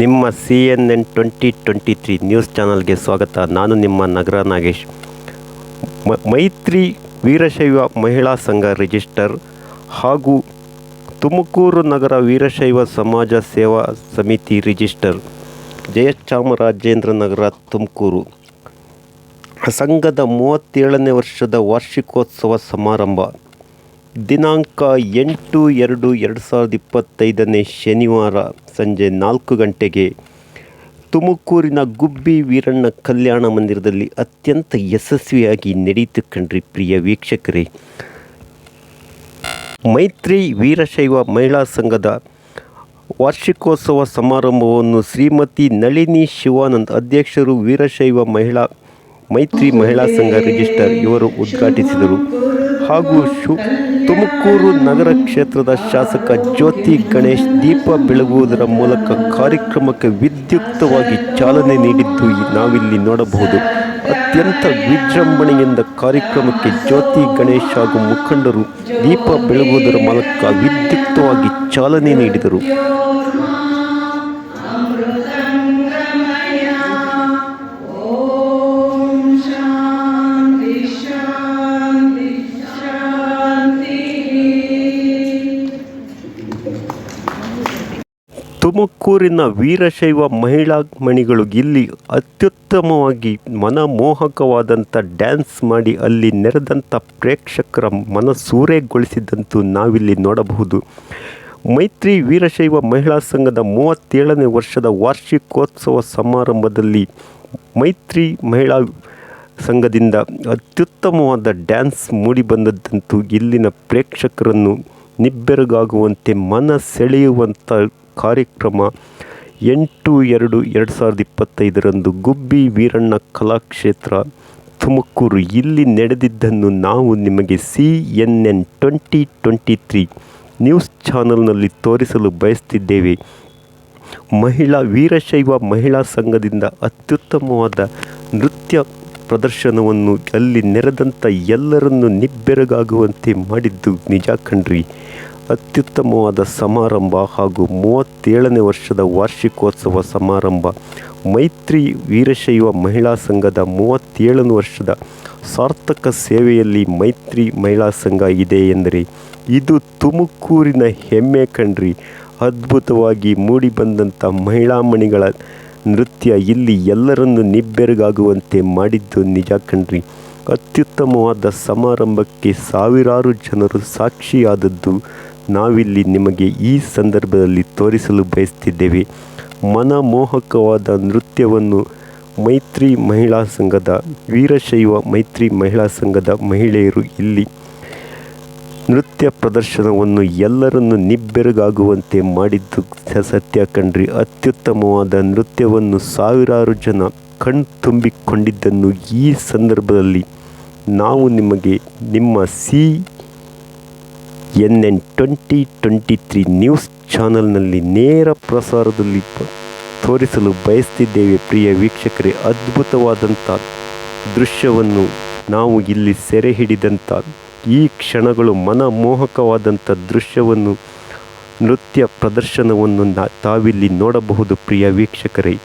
ನಿಮ್ಮ C N N twenty twenty three news ಚಾನಲ್ಗೆ ಸ್ವಾಗತ. ನಾನು ನಿಮ್ಮ ನಗರ ನಾಗೇಶ್. ಮೈತ್ರಿ ವೀರಶೈವ ಮಹಿಳಾ ಸಂಘ ರಿಜಿಸ್ಟರ್ ಹಾಗೂ ತುಮಕೂರು ನಗರ ವೀರಶೈವ ಸಮಾಜ ಸೇವಾ ಸಮಿತಿ ರಿಜಿಸ್ಟರ್ ಜಯಚಾಮರಾಜೇಂದ್ರ ನಗರ ತುಮಕೂರು. ಸಂಘದ ಮೂವತ್ತೇಳನೇ ವರ್ಷದ ವಾರ್ಷಿಕೋತ್ಸವ ಸಮಾರಂಭ. ದಿನಾಂಕ ಎಂಟು ಎರಡು ಎರಡು ಸಾವಿರದ ಇಪ್ಪತ್ತೈದನೇ ಶನಿವಾರ ಸಂಜೆ ನಾಲ್ಕು ಗಂಟೆಗೆ ತುಮಕೂರಿನ ಗುಬ್ಬಿ ವೀರಣ್ಣ ಕಲ್ಯಾಣ ಮಂದಿರದಲ್ಲಿ ಅತ್ಯಂತ ಯಶಸ್ವಿಯಾಗಿ ನಡೆಯಿತು ಕಣ್ರಿ ಪ್ರಿಯ ವೀಕ್ಷಕರೇ. ಮೈತ್ರಿ ವೀರಶೈವ ಮಹಿಳಾ ಸಂಘದ ವಾರ್ಷಿಕೋತ್ಸವ ಸಮಾರಂಭವನ್ನು ಶ್ರೀಮತಿ ನಳಿನಿ ಶಿವಾನಂದ್ ಅಧ್ಯಕ್ಷರು ವೀರಶೈವ ಮಹಿಳಾ ಮೈತ್ರಿ ಮಹಿಳಾ ಸಂಘ ರಿಜಿಸ್ಟರ್ ಇವರು ಉದ್ಘಾಟಿಸಿದರು. ಹಾಗೂ ಶು, ತುಮಕೂರು ನಗರ ಕ್ಷೇತ್ರದ ಶಾಸಕ ಜ್ಯೋತಿ ಗಣೇಶ್ ದೀಪ ಬೆಳಗುವುದರ ಮೂಲಕ ಕಾರ್ಯಕ್ರಮಕ್ಕೆ ವಿದ್ಯುಕ್ತವಾಗಿ ಚಾಲನೆ ನೀಡಿದ್ದು ನಾವಿಲ್ಲಿ ನೋಡಬಹುದು. ಅತ್ಯಂತ ವಿಜೃಂಭಣೆಯಿಂದ ಕಾರ್ಯಕ್ರಮಕ್ಕೆ ಜ್ಯೋತಿ ಗಣೇಶ್ ಹಾಗೂ ಮುಖಂಡರು ದೀಪ ಬೆಳಗುವುದರ ಮೂಲಕ ವಿದ್ಯುಕ್ತವಾಗಿ ಚಾಲನೆ ನೀಡಿದರು. ತುಮಕೂರಿನ ವೀರಶೈವ ಮಹಿಳಾ ಮಣಿಗಳು ಇಲ್ಲಿ ಅತ್ಯುತ್ತಮವಾಗಿ ಮನಮೋಹಕವಾದಂಥ ಡ್ಯಾನ್ಸ್ ಮಾಡಿ ಅಲ್ಲಿ ನೆರೆದಂಥ ಪ್ರೇಕ್ಷಕರ ಮನಸೂರೆಗೊಳಿಸಿದಂತೂ ನಾವಿಲ್ಲಿ ನೋಡಬಹುದು. ಮೈತ್ರಿ ವೀರಶೈವ ಮಹಿಳಾ ಸಂಘದ ಮೂವತ್ತೇಳನೇ ವರ್ಷದ ವಾರ್ಷಿಕೋತ್ಸವ ಸಮಾರಂಭದಲ್ಲಿ ಮೈತ್ರಿ ಮಹಿಳಾ ಸಂಘದಿಂದ ಅತ್ಯುತ್ತಮವಾದ ಡ್ಯಾನ್ಸ್ ಮೂಡಿಬಂದದ್ದಂತೂ ಇಲ್ಲಿನ ಪ್ರೇಕ್ಷಕರನ್ನು ನಿಬ್ಬೆರಗಾಗುವಂತೆ ಮನ ಸೆಳೆಯುವಂಥ ಕಾರ್ಯಕ್ರಮ ಎಂಟು ಎರಡು ಎರಡು ಸಾವಿರದ ಇಪ್ಪತ್ತೈದರಂದು ಗುಬ್ಬಿ ವೀರಣ್ಣ ಕಲಾಕ್ಷೇತ್ರ ತುಮಕೂರು. ಇಲ್ಲಿ ನಡೆದಿದ್ದನ್ನು ನಾವು ನಿಮಗೆ C N N twenty twenty three news ಚಾನಲ್ನಲ್ಲಿ ತೋರಿಸಲು ಬಯಸ್ತಿದ್ದೇವೆ. ಮಹಿಳಾ ವೀರಶೈವ ಮಹಿಳಾ ಸಂಘದಿಂದ ಅತ್ಯುತ್ತಮವಾದ ನೃತ್ಯ ಪ್ರದರ್ಶನವನ್ನು ಅಲ್ಲಿ ನೆರೆದಂಥ ಎಲ್ಲರನ್ನು ನಿಬ್ಬೆರಗಾಗುವಂತೆ ಮಾಡಿದ್ದು ನಿಜ ಕಣ್ರಿ. ಅತ್ಯುತ್ತಮವಾದ ಸಮಾರಂಭ ಹಾಗೂ ಮೂವತ್ತೇಳನೇ ವರ್ಷದ ವಾರ್ಷಿಕೋತ್ಸವ ಸಮಾರಂಭ. ಮೈತ್ರಿ ವೀರಶೈವ ಮಹಿಳಾ ಸಂಘದ ಮೂವತ್ತೇಳನೇ ವರ್ಷದ ಸಾರ್ಥಕ ಸೇವೆಯಲ್ಲಿ ಮೈತ್ರಿ ಮಹಿಳಾ ಸಂಘ ಇದೆ ಎಂದರೆ, ಇದು ತುಮಕೂರಿನ ಹೆಮ್ಮೆ ಕಣ್ರಿ ಅದ್ಭುತವಾಗಿ ಮೂಡಿಬಂದಂಥ ಮಹಿಳಾ ಮಣಿಗಳ ನೃತ್ಯ ಇಲ್ಲಿ ಎಲ್ಲರನ್ನು ನಿಬ್ಬೆರಗಾಗುವಂತೆ ಮಾಡಿದ್ದು ನಿಜ ಕಣ್ರಿ ಅತ್ಯುತ್ತಮವಾದ ಸಮಾರಂಭಕ್ಕೆ ಸಾವಿರಾರು ಜನರು ಸಾಕ್ಷಿಯಾದದ್ದು ನಾವಿಲ್ಲಿ ನಿಮಗೆ ಈ ಸಂದರ್ಭದಲ್ಲಿ ತೋರಿಸಲು ಬಯಸ್ತಿದ್ದೇವೆ. ಮನಮೋಹಕವಾದ ನೃತ್ಯವನ್ನು ಮೈತ್ರಿ ಮಹಿಳಾ ಸಂಘದ ವೀರಶೈವ ಮೈತ್ರಿ ಮಹಿಳಾ ಸಂಘದ ಮಹಿಳೆಯರು ಇಲ್ಲಿ ನೃತ್ಯ ಪ್ರದರ್ಶನವನ್ನು ಎಲ್ಲರನ್ನು ನಿಬ್ಬೆರಗಾಗುವಂತೆ ಮಾಡಿದ್ದು ಸತ್ಯ ಕಂಡ್ರಿ ಅತ್ಯುತ್ತಮವಾದ ನೃತ್ಯವನ್ನು ಸಾವಿರಾರು ಜನ ಕಣ್ ತುಂಬಿಕೊಂಡಿದ್ದನ್ನು ಈ ಸಂದರ್ಭದಲ್ಲಿ ನಾವು ನಿಮಗೆ ನಿಮ್ಮ C N N twenty twenty three news ಚಾನಲ್ನಲ್ಲಿ ನೇರ ಪ್ರಸಾರದಲ್ಲಿ ತೋರಿಸಲು ಬಯಸ್ತಿದ್ದೇವೆ. ಪ್ರಿಯ ವೀಕ್ಷಕರೇ, ಅದ್ಭುತವಾದಂಥ ದೃಶ್ಯವನ್ನು ನಾವು ಇಲ್ಲಿ ಸೆರೆ ಹಿಡಿದಂಥ ಈ ಕ್ಷಣಗಳು ಮನಮೋಹಕವಾದಂಥ ದೃಶ್ಯವನ್ನು, ನೃತ್ಯ ಪ್ರದರ್ಶನವನ್ನು ತಾವಿಲ್ಲಿ ನೋಡಬಹುದು. ಪ್ರಿಯ ವೀಕ್ಷಕರೇ